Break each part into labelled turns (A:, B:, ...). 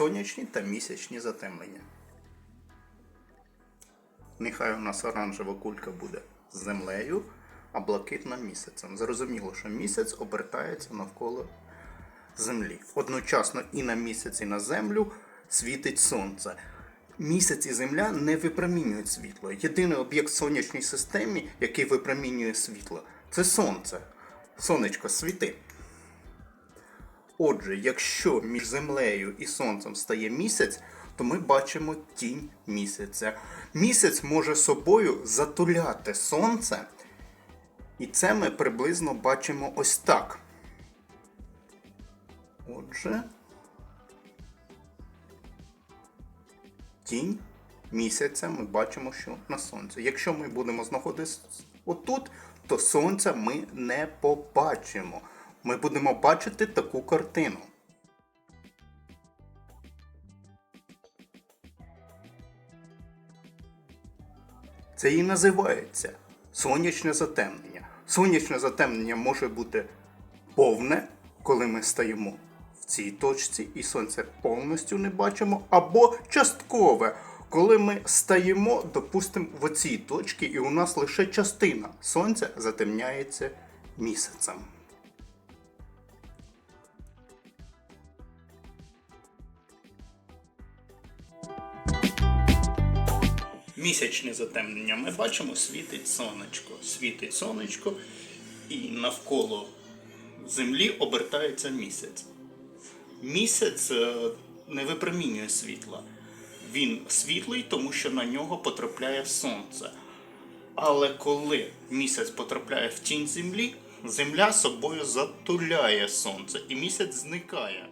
A: сонячні та місячні затемнення. Нехай у нас оранжева кулька буде з землею, а блакитна місяцем. Зрозуміло, що місяць обертається навколо Землі. Одночасно і на місяць, і на землю світить сонце. Місяць і Земля не випромінюють світло. Єдиний об'єкт в сонячній системі, який випромінює світло, це сонце. Сонечко світи. Отже, якщо між землею і сонцем стає місяць, то ми бачимо тінь місяця. Місяць може собою затуляти сонце, і це ми приблизно бачимо ось так. Отже, тінь місяця ми бачимо, що на сонці. Якщо ми будемо знаходитися отут, то сонця ми не побачимо. Ми будемо бачити таку картину. Це і називається сонячне затемнення. Сонячне затемнення може бути повне, коли ми стаємо в цій точці і сонце повністю не бачимо, або часткове, коли ми стаємо, допустимо, в цій точці, і у нас лише частина сонця затемняється місяцем. Місячне затемнення ми бачимо, світить сонечко. Світить сонечко, і навколо Землі обертається місяць. Місяць е, не випромінює світла. Він світлий, тому що на нього потрапляє сонце. Але коли місяць потрапляє в тінь землі, земля собою затуляє сонце, і місяць зникає.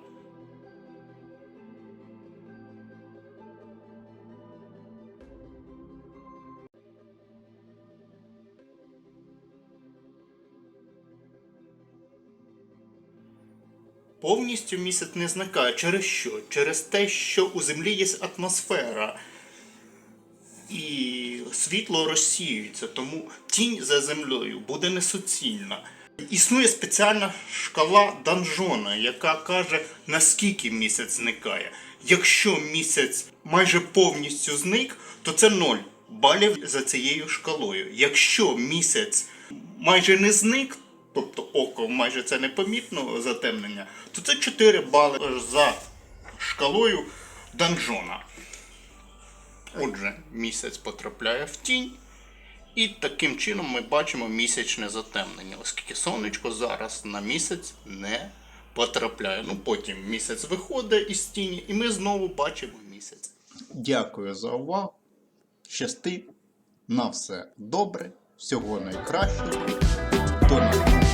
A: Повністю місяць не зникає. Через що? Через те, що у Землі є атмосфера. І світло розсіюється, тому тінь за землею буде несуцільна. Існує спеціальна шкала Данжона, яка каже, наскільки місяць зникає. Якщо місяць майже повністю зник, то це 0 балів за цією шкалою. Якщо місяць майже не зник, тобто око майже це непомітно затемнення, то це 4 бали за шкалою Данжона. Отже, місяць потрапляє в тінь, і таким чином ми бачимо місячне затемнення, оскільки сонечко зараз на місяць не потрапляє. Ну потім місяць виходить із тіні, і ми знову бачимо місяць. Дякую за увагу. Щасти. На все добре, всього найкращого. До наступного.